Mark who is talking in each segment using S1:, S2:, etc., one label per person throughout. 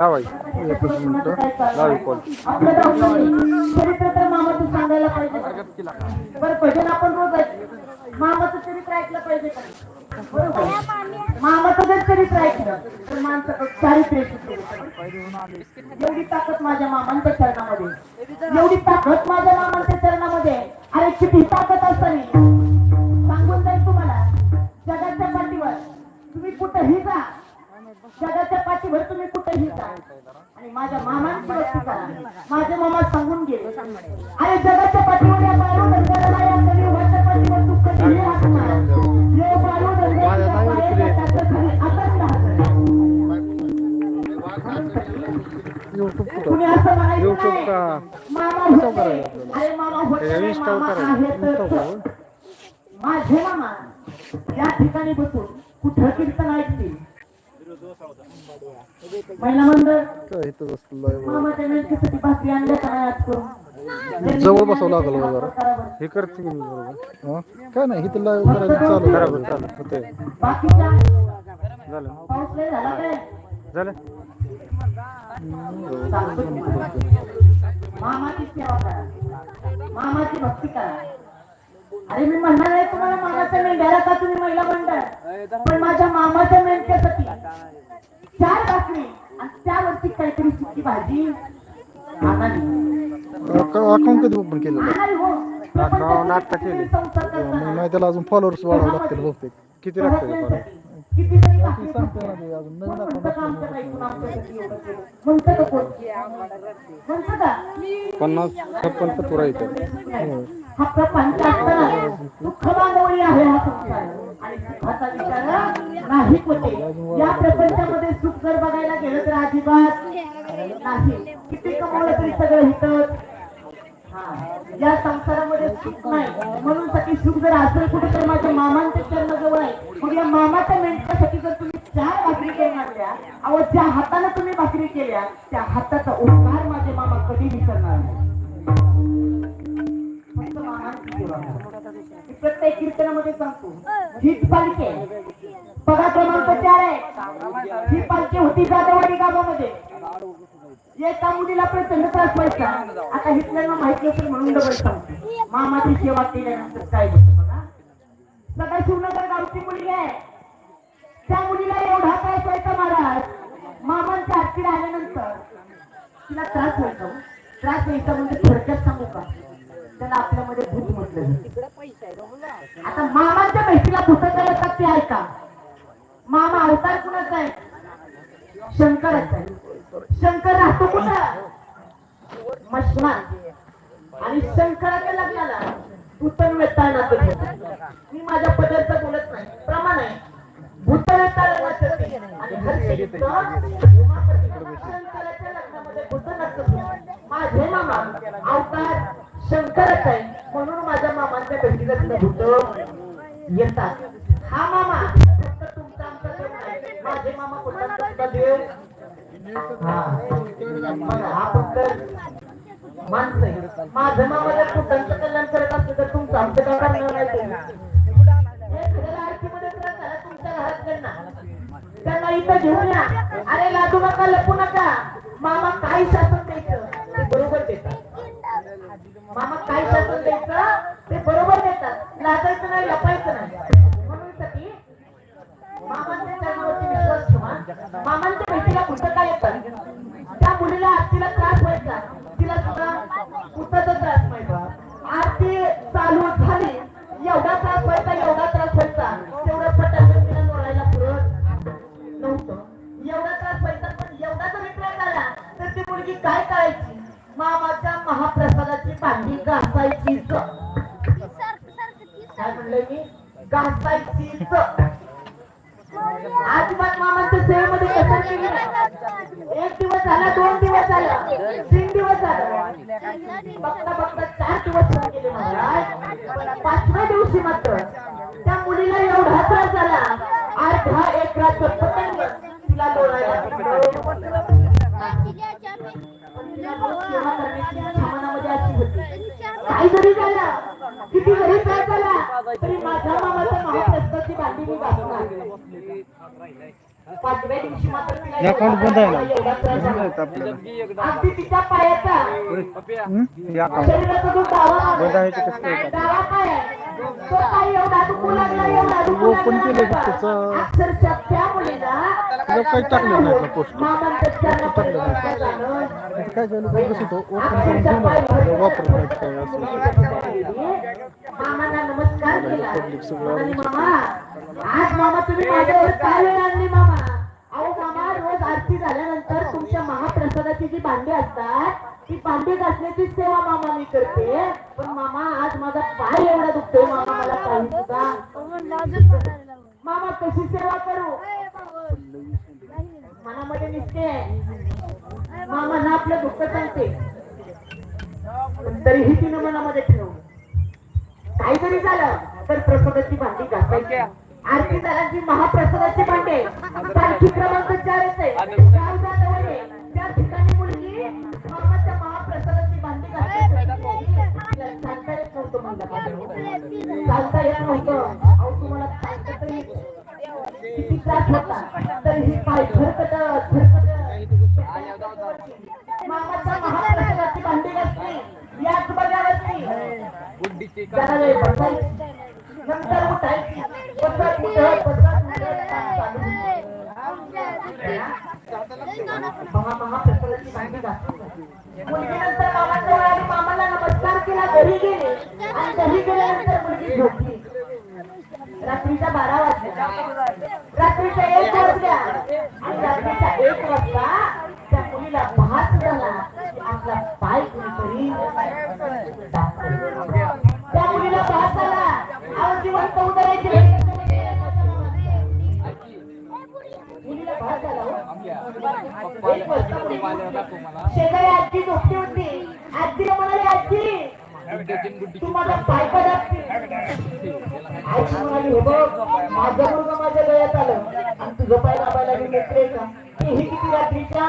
S1: लावाय एकच मिनिट. लावी कॉल
S2: आपलं डॉक्टर चरित्र तर मामाचं सांगायला पाहिजे. बरं भजन आपण रोज ऐकतो मामाचं चरित्र ऐकलं पाहिजे का? बरोबर. मामाचं जर चरित्र ऐकलं तर माणसं चारित्र्य एवढी ताकद माझ्या मामांच्या चरणामध्ये. एवढी ताकद माझ्या मामांच्या चरणामध्ये. अरे किती ताकद असताना सांगून जाईल तुम्हाला. जगाच्या पाठीवर. तुम्ही कुठंही जा. जगाच्या पाठीवर तुम्ही कुठेही जा आणि माझ्या मामांची वस्ती करा माझे मामा सांगून गेले अरे जगाच्या पाठीवर या बाळू डंगराला या कलियुगाच्या पाठीवर तू कधीही असणार यो बाळू डंगराच्या पायाच्या खाली आताच राहतं.
S1: युट्यूब
S2: कुणी असं म्हणायचं
S1: YouTube
S2: नाही.
S1: का?
S2: मामा होते. अरे मामा होते नाही,
S1: Insta वर
S2: मामा
S1: करायचं.
S2: आहेत.
S1: Insta वर.
S2: माझे मामा या ठिकाणी बसून कुठं कीर्तन ऐकतील महिला मंडळ
S1: काय इथं.
S2: मामाच्या भाकरी आणल्या आज करून?
S1: जवळ बसावं लागलं हो जरा. हे करते की मी बरोबर. हा? काय नाही इथं live करायचं चालू बरोबर चालू
S2: बाकीच्या
S1: झालं
S2: पाऊस लय झाला काय?
S1: झालं?
S2: मामाची सेवा करा. मामाची भक्ती करा. अरे मी म्हणणार आहे तुम्हाला मामाच्या मेंढ्याला का तुम्ही महिला मंडळ पण माझ्या मामाच्या मेंढ्यासाठी चार भाकरी आणि त्यावरती काहीतरी सुकी भाजी.
S1: अकाउंट कधी ओपन केलं
S2: आणावी हो.
S1: आता केले. मग नाही त्याला अजून फॉलोअर्स वाढावं लागतील बहुतेक किती लागतील?
S2: किती जरी भाकरी म्हणतं का कोण? म्हणतं का?
S1: पन्नास छप्पन सत्तर आहे
S2: दुःख आहे हा संसार आणि सुखाचा विचार नाही होते या प्रपंचामध्ये सुख जर बघायला गेलं तर अजिबात नाही किती कमवलं तरी सगळं हितच या संसारामध्ये सुख नाही. म्हणून साठी सुख जर असेल कुठे तर माझ्या मामांच्या चरणजवळ आहे मग या मामाच्या मेंढ्यासाठी जर तुम्ही चार भाकरी केल्या मारल्या अहो ज्या हाताने तुम्ही भाकरी केल्या त्या हाताचा उपकार माझे मामा कधी विसरणार नाही. फक्त मामांची मी प्रत्येक कीर्तनामध्ये सांगतो हीच पालखी आहे. पगा क्रमांक चार आहे. ही पालखी होती जाधववाडी गावामध्ये. एका मुलीला प्रचंड त्रास व्हायचा. आता हिटलरला माहीत नसेल म्हणून डबल सांगतो. मामाची सेवा केल्यानंतर काय होतं बघा. सगळ्या शिवनगर गावची मुलगी आहे. त्या मुलीला एवढा त्रास व्हायचा महाराज. मामांच्या हाती आल्यानंतर तिला त्रास व्हायचा. त्रास व्हायचा म्हणजे थोडक्यात सांगू का? त्याला आपल्यामध्ये भूत म्हटलं जातं. आता मामांच्या भेटीला भूत करतात ते ऐका. मामा अवतार कुणाचा आहे? शंकराचा आहे शंकर राहतो कुठं मशमान आणि शंकराच्या लग्नाला उत्तर वेताळला मी माझ्या पदार्थ बोलत नाही प्रमाण आहे. भूत वेताळला आणि शंकराच्या लग्नामध्ये माझे मामा अवतार शंकरच आहे. म्हणून माझ्या मामांच्या भेटीला भूत येतात. हा मामा फक्त तुमचा आमचा देव नाही माझे मामा कुठला तुमचा देव. हा फक्त माणसं आहे माझं मामा जर कुठांचं कल्याण करत असलं तर तुमचं आमचं काय करणार नाही तुमच्या घरात त्यांना इथं घेऊन या. अरे लादू नका लपू नका. मामा काही शासन द्यायचं. बरोबर देतात. मामा काही शासन द्यायचं ते बरोबर देतात. लाजायचं नाही लपायचं नाही. म्हणून साठी मामांच्या चरणावरती विश्वास ठेवा. मामांच्या भेटीला पुस्तका येतात त्या मुलीला आरतीला त्रास व्हायचा. सुद्धा पुस्तकाचा त्रास माहिती सेवा करण्याची इच्छा मनामध्ये अशी होती. काही जरी झालं किती जरी पाचव्या दिवशी मात्र तिला
S1: account बंद आहे ना?
S2: एवढा त्रास झाला. अगदी तिच्या पायाचा
S1: account.
S2: शरीराचा जो डावा
S1: बंद आहे ते कसं काय?
S2: डावा पाय आहे, तो पाय एवढा दुखू लागला एवढा दुखू
S1: Open
S2: लागला
S1: केलं की
S2: बाबा.
S1: त्याचं-
S2: अक्षरशः त्या मुलीला
S1: त्याला काही टाकलं नाही.
S2: मामांचं
S1: टाकलं
S2: झालं.
S1: आता काय झालं तर कसं होतं ओपन करून घेऊन आलं. वापरत नाही काय असं
S2: मामांना नमस्कार केला म्हणाली, मामा आज मामा तुम्ही माझ्यावर काय वेळ आणली मामा? अहो मामा रोज आरती झाल्यानंतर तुमच्या महाप्रसादाची जी भांडी असतात ती भांडी घासण्याची सेवा मामा मी करते. पण मामा आज माझा पाय एवढा दुखतोय मामा मला काही सुद्धा. मामा कशी सेवा करू? मनामध्ये आहे. मामा ना आपलं दुःख सांगते. तरीही तिनं मनामध्ये ठेवलं. काहीतरी झालं तर प्रसादाची भांडी घासायची. आरती महाप्रसादाचे महाप्रसादाची भांडे पालखी क्रमांक चार येते. त्या ठिकाणी मुलगी मामाच्या महाप्रसादाची भांडी चालता येत नव्हतं चालता येत नव्हतं. अहो तुम्हाला चालता तरी किती त्रास होता. तर ही पाय मामाच्या महाप्रसादाची भांडी याच बघावरती जरा बसायची. नंतर उठायची बसत उठत बसत महा भांडी मुलगी नंतर मामाला नमस्कार केला घरी गेले. आणि घरी गेल्यानंतर मुलगी झोपली. रात्रीच्या बारा वाजल्या रात्रीच्या एक वाजल्या. आणि रात्रीच्या एक वाजता त्या मुलीला भास झाला. आपला पाय कुणीतरी शेजारी आजी झोपली होती आजीला म्हणाली आजी तू माझा पायपा का आजी म्हणाली हो बघ माझा मुलगा माझ्या गळ्यात आलं आणि तुझं पाय दाबायला मी नेत्रे का तेही किती रात्रीच्या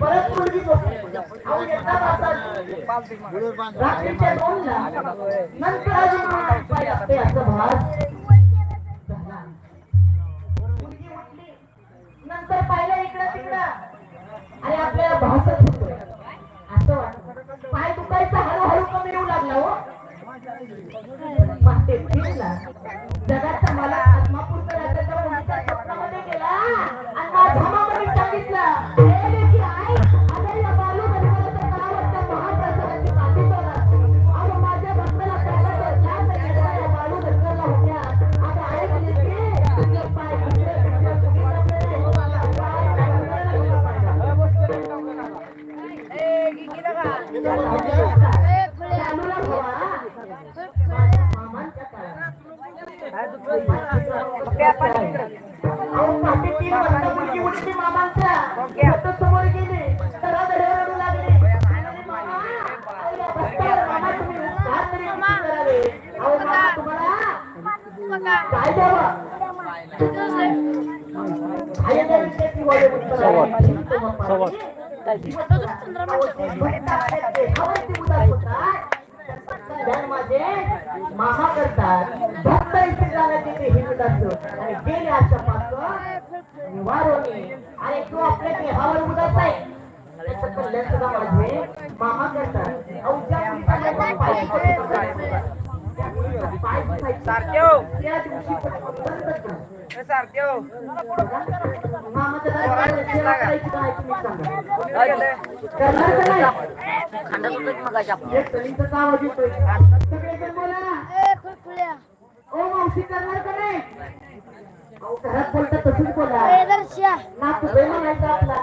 S2: परत मुलगी रात्रीच्या दोनला नंतर अजून असं भास. आणि आपल्याला भासत होतं असं वाटत. पाय दुखायचा हळूहळू कमी येऊ लागला हो. जगाचा मला आत्मापूर्त राज्याच्या मुलीच्या स्वप्नामध्ये गेला. आणि माझ्या मामाने सांगितलं मुलगी उठली मामांच्या. फक्त समोर गेली. तडातडी रडू लागली. म्हणाली, "मामा, अहो, या भक्तावर मामा तुम्ही उपकार तरी किती करावे? अहो, मामा, तुम्हाला काय द्यावं? ध्यान माझे मामा करतात भक्त इथे जाण्याचे ते हिंदत असत. आणि गेले अशा पासून निवारोनी आणि तो आपल्या देहावर उदास आहे. त्याचं कल्याण सुद्धा माझे मामा करतात त्या दिवशी दारात सेवा करायची का नाही तुम्ही सांगा. एक तऱ्हेचं का? सगळेजण बोला ओ मावशी करणार का नाही? अहो, घरात बोलता तसंच बोला. नातू बाई म्हणायचं आपला.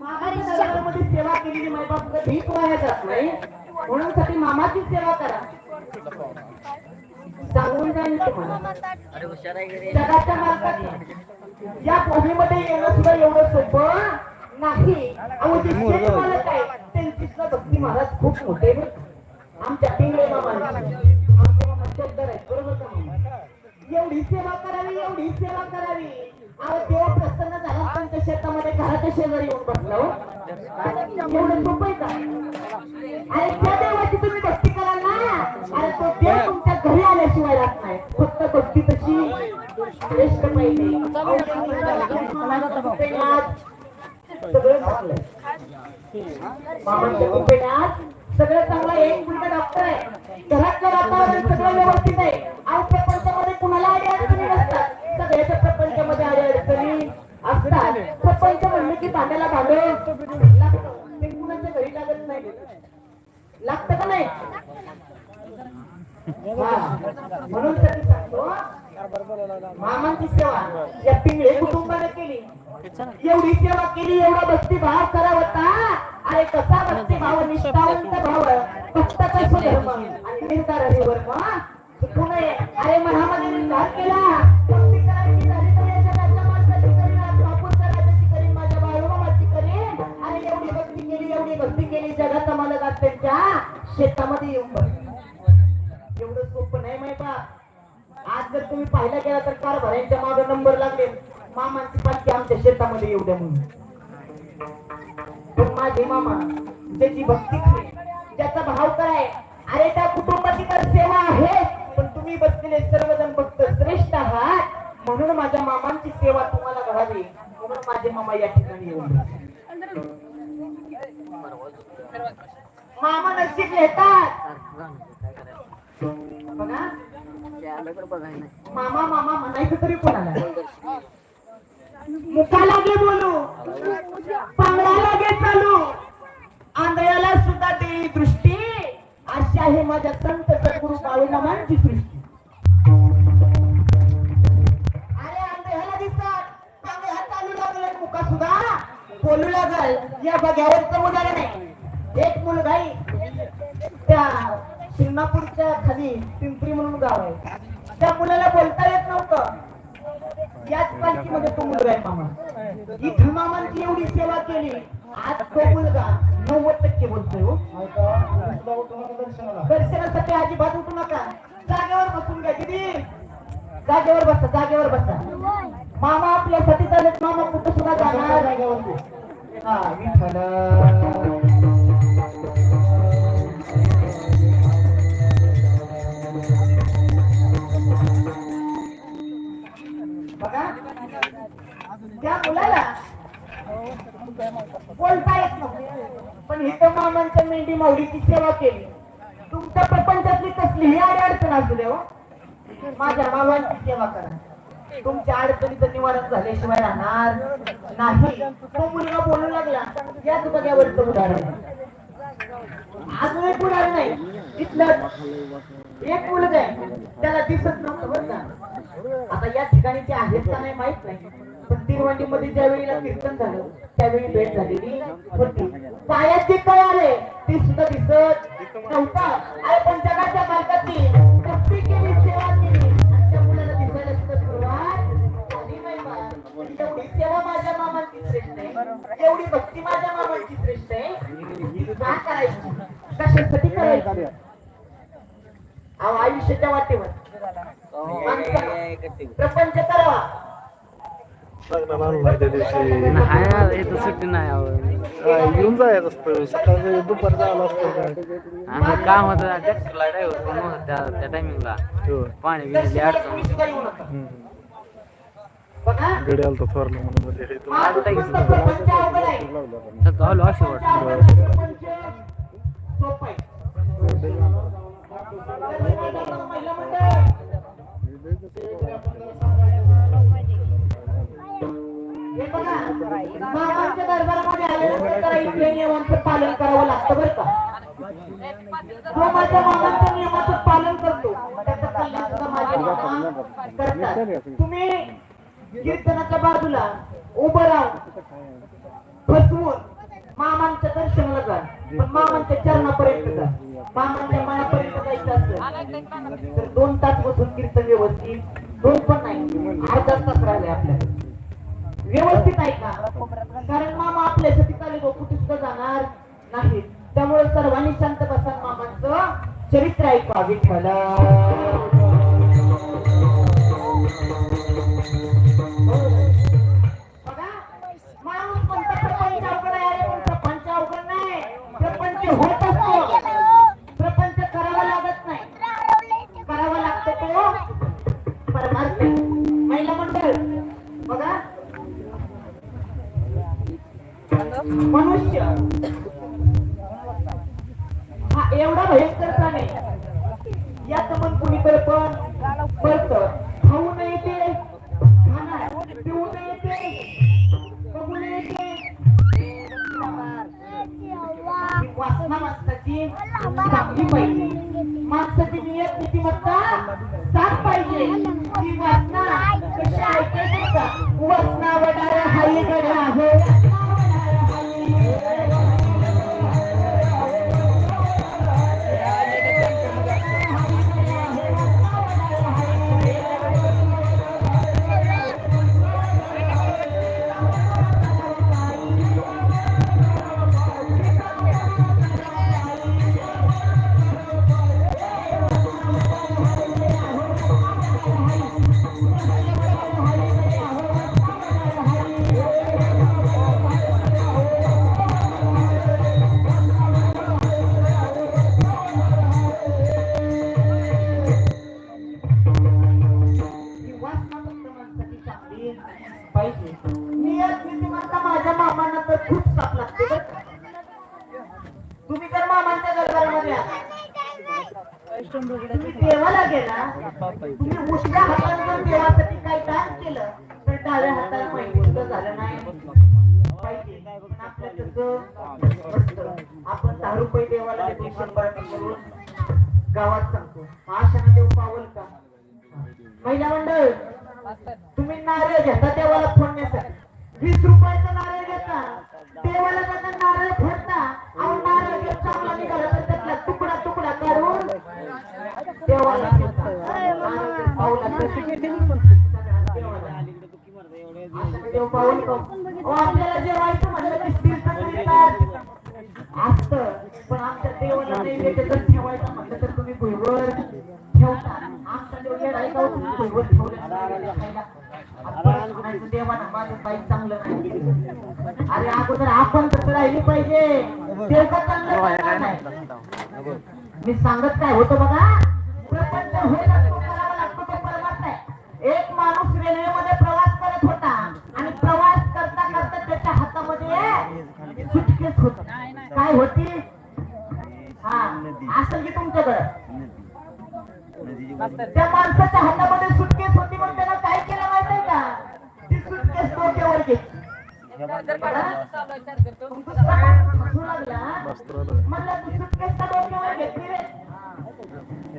S2: मामाच्या दरबारामध्ये सेवा केलेली मायबाप भीक वाया जात नाही म्हणून साठी मामाची सेवा करा. जगाच्या या भूमीमध्ये येणं सुद्धा एवढं सोपं नाही. अहो जे मालक आहे त्यांची सुद्धा भक्ती महाराज खूप मोठे. आमच्या पिंगळे मामा आमचे मामा चौधर आहेत बरोबर का मामा? एवढी सेवा करावी एवढी सेवा करावी. अहो देव प्रसन्न झाला पण मामांच्या शेतामध्ये घराच्या शेजारी येऊन बसला हो. एवढं सोपं आहे का? अरे त्या देवाची तुम्ही भक्ती कराल ना. अरे तो देव घरी आल्याशिवाय राहत नाही फक्त भक्ती तशी श्रेष्ठ पाहिजे सगळं चांगलं मामांच्या कुंपेण्यात सगळं चांगलं एक मुलगा डॉक्टर आहे घरातलं वातावरण सगळं व्यवस्थित आहे आज प्रपंचामध्ये कुणाला अडी अडचणी नसतात सगळ्याच्या प्रपंचामध्ये अडी अडचणी असतात प्रपंच म्हणलं की भांड्याला भांडव लागतं ते कुणाच्या घरी लागत नाही लागतं का नाही म्हणून तर सांगतो मामांची सेवा. या पिंगळे कुटुंबाने केली. एवढी सेवा केली एवढा भक्ती भाव करा होता अरे कसा भक्ती भाव निष्ठावंत भाव. भक्ताचा स्वधर्म आणि निर्धार वर्म चुकू नये. अरे मनामध्ये निर्धार केला. भक्ती एवढी भक्ती केली एवढी भक्ती जगाचा मालक त्यांच्या शेतामध्ये येऊन बसली. सोपं नाही माहिती आज जर तुम्ही पाहिला गेला तर कार भरायच्या मागे नंबर लागले. मामांची पालखी आमच्या शेतामध्ये येऊ द्या म्हणून. पण माझे मामा ज्याची भक्ती ज्याचा भाव काय अरे त्या कुटुंबाची तर सेवा आहे पण तुम्ही बसलेले सर्वजण भक्त श्रेष्ठ आहात. म्हणून माझ्या मामांची सेवा तुम्हाला घडावी म्हणून माझे मामा या ठिकाणी येऊन मामा नशीब येतात बघा. मामा मामा म्हणायचं तरी कोणाला? मुका लागे बोलू. पांगडा लागे चालू. आंधळ्याला सुद्धा देई दृष्टी. अशी आहे माझ्या संत सद्गुरु बाळूमामांची सृष्टी अरे आंधळ्याला दिसतात पांगळ्या चालू लागले मुका सुद्धा. बोलू लागल. या बघ्यावरचं उदाहरण आहे. एक मुलगाई त्या शिंगणापूरच्या खाली पिंपरी म्हणून गाव आहे. त्या मुलाला बोलता येत नव्हतं. याच पालखीमध्ये तो मुलगा आहे मामा. इथं मामांची एवढी सेवा केली. आज तो मुलगा नव्वद टक्के बोलतोय हो. दर्शनासाठी अजिबात उठू नका. जागेवर बसून घ्या किती जागेवर बसा जागेवर बसा. मामा आपल्यासाठी चालत मामा कुठं सुद्धा जाणार? जागेवर हा. विठ्ठल त्या मुलाला. बोलता येत नव्हतं पण इथं मामांच्या मेंढी माऊलीची सेवा केली. तुमच्या प्रपंचातली कसलीही आडी अडचण असू दे हो. माझ्या मामांची सेवा करा. तुमच्या अडचणीचं निवारण झाल्याशिवाय राहणार नाही. तो मुलगा बोलू लागला याच बघ्यावरचं उदाहरण. अजून एक उदाहरण नाही तिथलं एक मुलगा आहे. त्याला दिसत नव्हतं बरं का. आता या ठिकाणी ते आहेत का नाही माहीत नाही. तिरवंडीमध्ये ज्या वेळेला कीर्तन झालं त्यावेळी भेट झालेली होती पायात जे काय आले ते सुद्धा दिसत नव्हता अरे पण जगाच्या मालकाची केली सेवा केली आणि त्या मुलाला दिसायला सुद्धा सुरुवात झाली नाही बा. एवढी सेवा माझ्या मामांची श्रेष्ठ आहे एवढी भक्ती माझ्या मामांची श्रेष्ठ आहे का करायची कशासाठी करायची आयुष्याच्या वाटेवर प्रपंच करावा
S1: नाही त्या दिवशी
S3: नाही इथं सुट्टी नाही अहो.
S1: हा, येऊन जायचं असतं सकाळचं दुपारचं आलं असतं काय
S3: आम्ही काम होतं ट्रॅक्टरला ड्रायव्हर पण नव्हता त्या त्या टायमिंगला
S1: हो.
S3: पाणी बिजली अडचण
S1: हम्म. गडी म्हणून म्हणजे हे
S3: सगळं असं वाटतं
S2: मामांच्या दरबारामध्ये आल्यानंतर इथल्या नियमांचं पालन करावं लागतं बरं का. जो माझ्या मामांच्या नियमाचं पालन करतो त्याचं कल्याण सुद्धा माझे मामा करतात. तुम्ही कीर्तनाच्या बाजूला उभं राहून बसवून मामांच्या दर्शनाला जा. पण मामांच्या चरणापर्यंत जा. मामांच्या मनापर्यंत जायचं असेल तर दोन तास बसून कीर्तन व्यवस्थित. दोन पण नाही अर्धा तास राहिले आपल्याला. व्यवस्थित ऐका कारण मामा आपल्यासाठी चालेल कुठे सुद्धा जाणार नाही त्यामुळे सर्वांनी शांत बसा मामांचं चरित्र ऐका विठ्ठल पाहिजे. नियत म्हणता माझ्या मामांना तर खूप साप लागते तुम्ही तर मामांच्या दरबारामध्ये तुम्ही देवाला गेला. तुम्ही उजव्या हाताने जर देवासाठी काही दान केलं तर डाव्या हाताला माहिती सुद्धा झालं नाही. पाहिजे. आपण दहा रुपये देवाला देतो शंभर करून गावात सांगतो. आशाने देव पावल का? महिला मंडळ तुम्ही नारळ घेता देवाला फोडण्यासाठी वीस रुपयाचा नारळ घेता देवाला जाता नारळ फोडता अहो नारळ घेत चांगला निघाला तर त्यातला तुकडा तुकडा करून देवाला देता. नारळ पाऊला आपल्याला जेवायचं म्हणलं की स्टीलचं असत. पण आमच्या देवाला नैवेद्य जर ठेवायचं म्हटलं तर चांगलं नाही अरे अगोदर आपण तसं राहिली पाहिजे ते मी सांगत काय होतं बघा प्रपंच एक माणूस रेल्वेमध्ये प्रवास करत होता. आणि प्रवास करता करता त्याच्या हातामध्ये सुटकेस होत. काय होती? हा असेल की तुमच्याकडे. त्या माणसाच्या हातामध्ये सुटकेस होती मग त्याला काय केलं माहितीये का? ती सुटकेस डोक्यावर घेतली हसू तू सुटकेस का डोक्यावर घेतली रे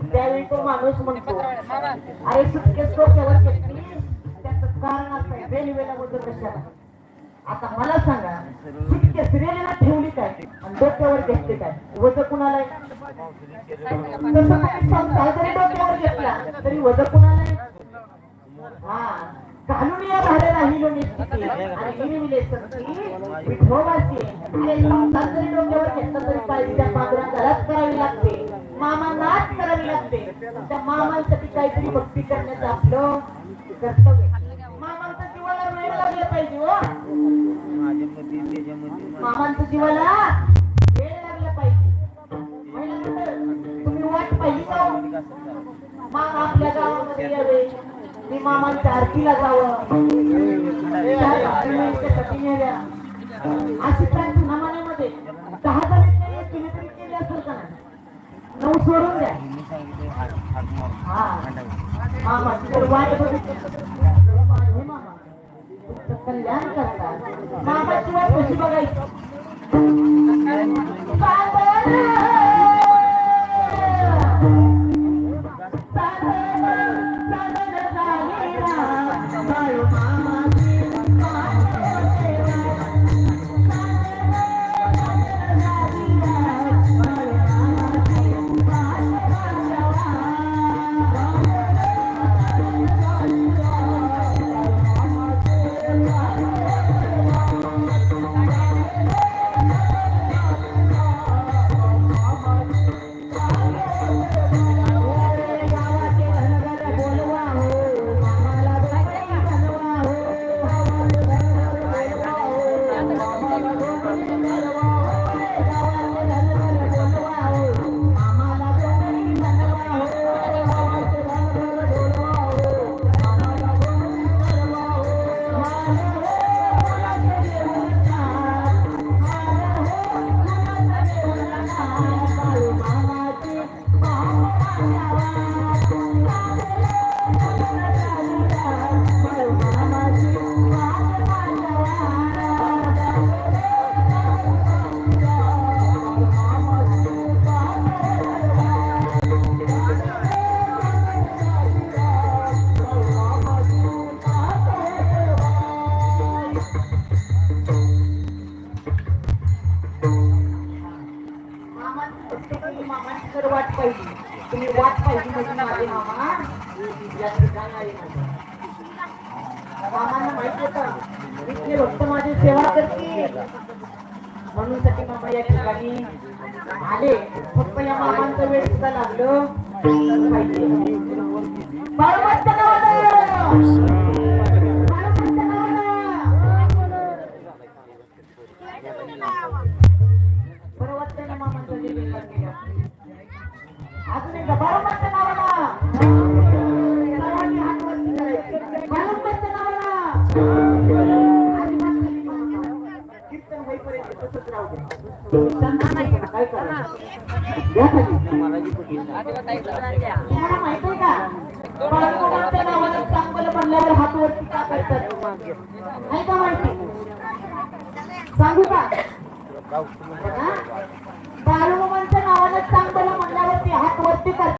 S2: त्यावेळी तो माणूस म्हणतो अरे सुटकेस डोक्यावर घेतली त्याचं कारण असं आहे रेल्वेला बोलतो कशाला? आता मला सांगा सुटकेस रेल्वेला ठेवली काय? आणि डोक्यावर घेतली काय? वजन कुणाला तसं तुम्ही संसार डोक्यावर घेतला तरी कुणाला हा घालून या आणि संसार जरी डोक्यावर घेतला तरी करावी लागते मामा नाच करावी लागते त्या मामांसाठी काहीतरी भक्ती करण्याचं आपलं कर्तव्य मामांच्या जीवाला वेळ लागला पाहिजे हो. मामांच्या जीवाला तुम्ही वाट पाहिली मामा आपल्या गावामध्ये यावे. मी मामांच्या आरतीला जावं. अशी प्रार्थना मनामध्ये. दहा जणांनी तुम्ही तरी केली असेल का नऊ सोडून द्या. मामा तर वाट बघितली. मामा कल्याण करतात. मामाची वाट कशी बघायची? तुम्हाला